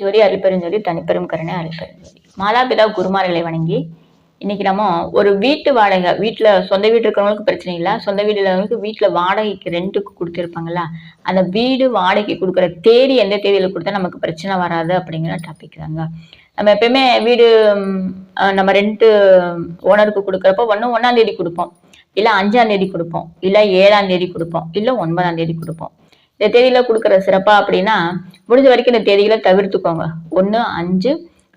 ஜோதி அருள்பெருஞ்சோதி தனிப்பெரும் கருணை அருள்பெருஞ்சோதி மாலாபிதா குருமார்களை வணங்கி இன்னைக்கு நம்ம ஒரு வீட்டு வாடகை வீட்டில் சொந்த வீடு இருக்கிறவங்களுக்கு பிரச்சனை இல்லை சொந்த வீடு இல்லாதவங்களுக்கு வீட்டில் வாடகைக்கு ரெண்டுக்கு கொடுத்துருப்பாங்கல்ல அந்த வீடு வாடகைக்கு கொடுக்குற தேதி எந்த தேதியில் கொடுத்தா நமக்கு பிரச்சனை வராது அப்படிங்கிற டாபிக் தாங்க. நம்ம எப்பயுமே வீடு நம்ம ரெண்ட்டு ஓனருக்கு கொடுக்குறப்போ ஒன்று ஒன்றாம் தேதி கொடுப்போம். இல்லை அஞ்சாம் தேதி கொடுப்போம். இல்லை ஏழாம் தேதி கொடுப்போம். இல்லை ஒன்பதாம் தேதி கொடுப்போம். இந்த தேதியில கொடுக்குற சிறப்பா அப்படின்னா முடிஞ்ச வரைக்கும் இந்த தேதிகளை தவிர்த்துக்கோங்க. ஒன்று அஞ்சு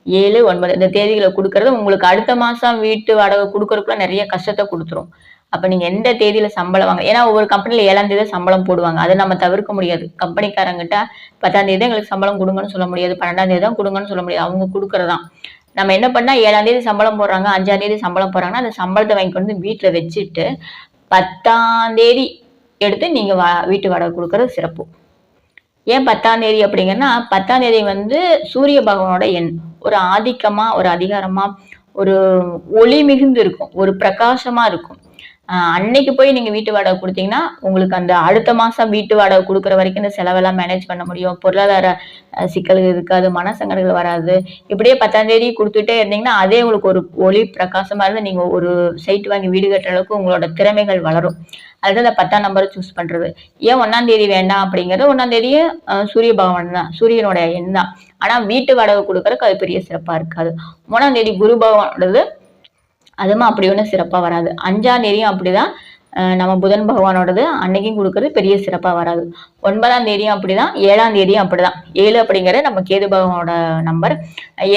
ஏழு ஒன்பது. இந்த தேதிகளை கொடுக்கறது உங்களுக்கு அடுத்த மாதம் வீட்டு வாடகை கொடுக்கறதுக்குள்ள நிறைய கஷ்டத்தை கொடுத்துரும். அப்போ நீங்கள் எந்த தேதியில் சம்பளம் வாங்க ஏன்னா ஒவ்வொரு கம்பெனியில் ஏழாம் தேதி சம்பளம் போடுவாங்க. அதை நம்ம தவிர்க்க முடியாது. கம்பெனிக்காரங்கிட்ட பத்தாம் தேதி எங்களுக்கு சம்பளம் கொடுங்கன்னு சொல்ல முடியாது. பன்னெண்டாம் தேதி தான் கொடுங்கன்னு சொல்ல முடியாது. அவங்க கொடுக்கறதான் நம்ம என்ன பண்ணால் ஏழாம் தேதி சம்பளம் போடுறாங்க அஞ்சாம் தேதி சம்பளம் போடுறாங்கன்னா அந்த சம்பளத்தை வாங்கி கொண்டு வந்து வச்சுட்டு பத்தாம் தேதி எடுத்து நீங்கள் வா வீட்டு வாடகை கொடுக்கறது சிறப்பு. ஏன் பத்தாம் தேதி அப்படிங்கன்னா பத்தாம் தேதி வந்து சூரிய பகவானோட எண். ஒரு ஆதிக்கமா ஒரு அதிகாரமா ஒரு ஒளி மிகுந்து இருக்கும் ஒரு பிரகாசமா இருக்கும். அன்னைக்கு போய் நீங்க வீட்டு வாடகை கொடுத்தீங்கன்னா உங்களுக்கு அந்த அடுத்த மாசம் வீட்டு வாடகை கொடுக்குற வரைக்கும் இந்த செலவெல்லாம் மேனேஜ் பண்ண முடியும். பொருளாதார சிக்கல்கள் இருக்காது மனசங்கடங்கள் வராது. இப்படியே பத்தாம் தேதி கொடுத்துட்டே இருந்தீங்கன்னா அதே உங்களுக்கு ஒரு ஒளி பிரகாசமா இருந்து நீங்க ஒரு சைட் வாங்கி வீடு கட்டுற அளவுக்கு உங்களோட திறமைகள் வளரும். அதுதான் இந்த பத்தாம் நம்பரை சூஸ் பண்றது. ஏன் ஒன்னாம் தேதி வேண்டாம் அப்படிங்கிறது ஒன்னாம் தேதியே சூரிய பகவான் தான் சூரியனோட எண் தான். ஆனா வீட்டு வாடகை கொடுக்கறதுக்கு அது பெரிய சிறப்பா இருக்காது. மூணாம் தேதி குரு பகவானோடது அதுவும் அப்படி ஒன்றும் சிறப்பாக வராது. அஞ்சாம் தேதியும் அப்படிதான் நம்ம புதன் பகவானோடது அன்னைக்கும் கொடுக்கறது பெரிய சிறப்பாக வராது. ஒன்பதாம் தேதியும் அப்படிதான் ஏழாம் தேதியும் அப்படிதான். ஏழு அப்படிங்கிறது நம்ம கேது பகவானோட நம்பர்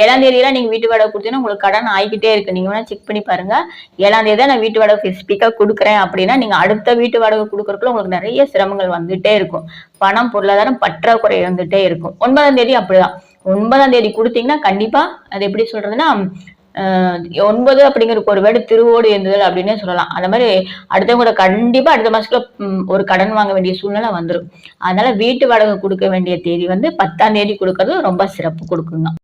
ஏழாம் தேதியெல்லாம் நீங்கள் வீட்டு வாடகை கொடுத்தீங்கன்னா உங்களுக்கு கடன் ஆகிக்கிட்டே இருக்கு. நீங்கள் வேணால் செக் பண்ணி பாருங்க. ஏழாம் தேதி தான் நான் வீட்டு வாடகை ஸ்பெசிஃபிக்காக கொடுக்குறேன் அப்படின்னா நீங்கள் அடுத்த வீட்டு வாடகை கொடுக்கறதுக்குள்ள உங்களுக்கு நிறைய சிரமங்கள் வந்துட்டே இருக்கும். பணம் பொருளாதாரம் பற்றாக்குறை இருந்துட்டே இருக்கும். ஒன்பதாம் தேதி அப்படிதான். ஒன்பதாம் தேதி கொடுத்தீங்கன்னா கண்டிப்பா அது எப்படி சொல்றதுன்னா ஒன்பது அப்படிங்கிறதுக்கு ஒரு வேடு திருவோடு ஏந்துதல் அப்படின்னே சொல்லலாம். அந்த மாதிரி அடுத்தவங்க கண்டிப்பா அடுத்த மாசத்துல ஒரு கடன் வாங்க வேண்டிய சூழ்நிலை வந்துடும் அதனால வீட்டு வாடகை கொடுக்க வேண்டிய தேதி வந்து பத்தாம் தேதி கொடுக்கறது ரொம்ப சிறப்பு கொடுக்குங்க.